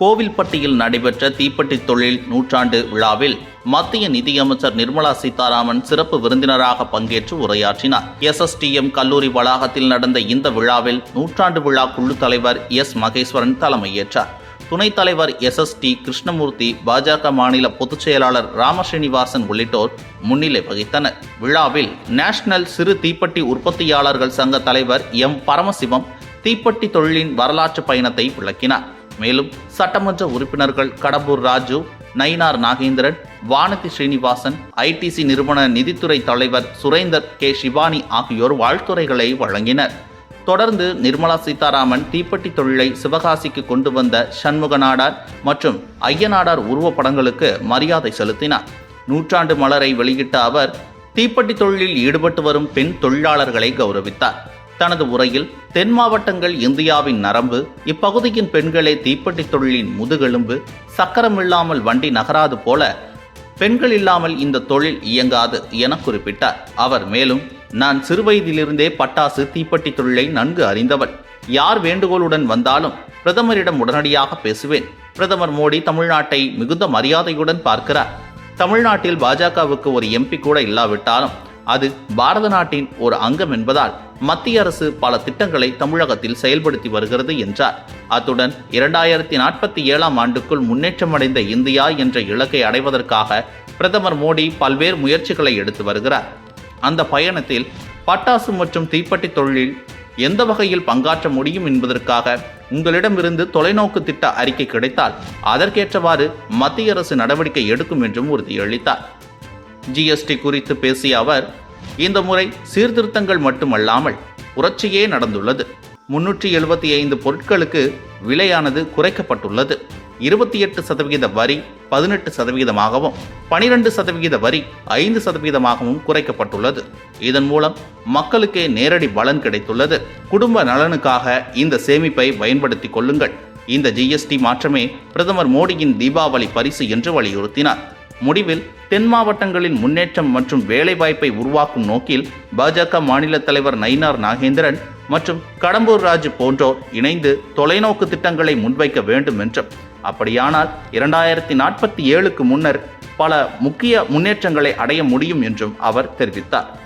கோவில்பட்டியில் நடைபெற்ற தீப்பெட்டி தொழில் நூற்றாண்டு விழாவில் மத்திய நிதியமைச்சர் நிர்மலா சீதாராமன் சிறப்பு விருந்தினராக பங்கேற்று உரையாற்றினார். எஸ்எஸ்டிஎம் கல்லூரி வளாகத்தில் நடந்த இந்த விழாவில் நூற்றாண்டு விழா குழு தலைவர் எஸ் மகேஸ்வரன் தலைமையேற்றார். துணைத் தலைவர் எஸ் எஸ் டி கிருஷ்ணமூர்த்தி பாஜக மாநில பொதுச் செயலாளர் ராமஸ்ரீனிவாசன் உள்ளிட்டோர் முன்னிலை வகித்தனர். விழாவில் நேஷனல் சிறு தீப்பெட்டி உற்பத்தியாளர்கள் சங்க தலைவர் எம் பரமசிவம் தீப்பெட்டி தொழிலின் வரலாற்று பயணத்தை விளக்கினார். மேலும் சட்டமன்ற உறுப்பினர்கள் கடம்பூர் ராஜு நயினார் நாகேந்திரன் வானதி ஸ்ரீனிவாசன் ஐடிசி நிறுவன நிதித்துறை தலைவர் சுரேந்தர் கே சிவானி ஆகியோர் வாழ்த்துரைகளை வழங்கினர். தொடர்ந்து நிர்மலா சீதாராமன் தீப்பெட்டி தொழிலை சிவகாசிக்கு கொண்டு வந்த சண்முக நாடார் மற்றும் ஐயநாடார் உருவப்படங்களுக்கு மரியாதை செலுத்தினார். நூற்றாண்டு மலரை வெளியிட்ட அவர் தீப்பெட்டி தொழிலில் ஈடுபட்டு வரும் பெண் தொழிலாளர்களை கௌரவித்தார். தனது உரையில் தென் மாவட்டங்கள் இந்தியாவின் நரம்பு இப்பகுதியின் பெண்களே தீப்பெட்டி தொழிலின் முதுகெலும்பு சக்கரமில்லாமல் வண்டி நகராது போல பெண்கள் இல்லாமல் இந்த தொழில் இயங்காது என குறிப்பிட்டார். அவர் மேலும் நான் சிறுவயதிலிருந்தே பட்டாசு தீப்பெட்டி தொழிலை நன்கு அறிந்தவன் யார் வேண்டுகோளுடன் வந்தாலும் பிரதமரிடம் உடனடியாக பேசுவேன். பிரதமர் மோடி தமிழ்நாட்டை மிகுந்த மரியாதையுடன் பார்க்கிறார். தமிழ்நாட்டில் பாஜகவுக்கு ஒரு எம்பி கூட இல்லாவிட்டாலும் அது பாரத நாட்டின் ஒரு அங்கம் என்பதால் மத்திய அரசு பல திட்டங்களை தமிழகத்தில் செயல்படுத்தி வருகிறது என்றார். அத்துடன் இரண்டாயிரத்தி நாற்பத்தி ஏழாம் ஆண்டுக்குள் முன்னேற்றமடைந்த இந்தியா என்ற இலக்கை அடைவதற்காக பிரதமர் மோடி பல்வேறு முயற்சிகளை எடுத்து வருகிறார். அந்த பயணத்தில் பட்டாசு மற்றும் தீப்பெட்டி தொழிலில் எந்த வகையில் பங்காற்ற முடியும் என்பதற்காக உங்களிடமிருந்து தொலைநோக்கு திட்ட அறிக்கை கிடைத்தால் அதற்கேற்றவாறு மத்திய அரசு நடவடிக்கை எடுக்கும் என்றும் உறுதியளித்தார். ஜிஎஸ்டி குறித்து பேசிய அவர் இந்த முறை சீர்திருத்தங்கள் மட்டுமல்லாமல் புரட்சியே நடந்துள்ளது. முன்னூற்றி எழுபத்தி ஐந்து பொருட்களுக்கு விலையானது குறைக்கப்பட்டுள்ளது. இருபத்தி எட்டு சதவிகித வரி பதினெட்டு சதவிகிதமாகவும் பனிரெண்டு சதவிகித வரி ஐந்து சதவிகிதமாகவும் குறைக்கப்பட்டுள்ளது. இதன் மூலம் மக்களுக்கே நேரடி பலன் கிடைத்துள்ளது. குடும்ப நலனுக்காக இந்த சேமிப்பை பயன்படுத்திக் கொள்ளுங்கள். இந்த ஜிஎஸ்டி மாற்றமே பிரதமர் மோடியின் தீபாவளி பரிசு என்று வலியுறுத்தினார். முடிவில் தென் மாவட்டங்களின் முன்னேற்றம் மற்றும் வேலைவாய்ப்பை உருவாக்கும் நோக்கில் பாஜக மாநில தலைவர் நயினார் நாகேந்திரன் மற்றும் கடம்பூர் ராஜு போன்றோர் இணைந்து தொலைநோக்கு திட்டங்களை முன்வைக்க வேண்டும் என்றும். அப்படியானால் இரண்டாயிரத்தி நாற்பத்தி ஏழுக்கு முன்னர் பல முக்கிய முன்னேற்றங்களை அடைய முடியும் என்றும் அவர் தெரிவித்தார்.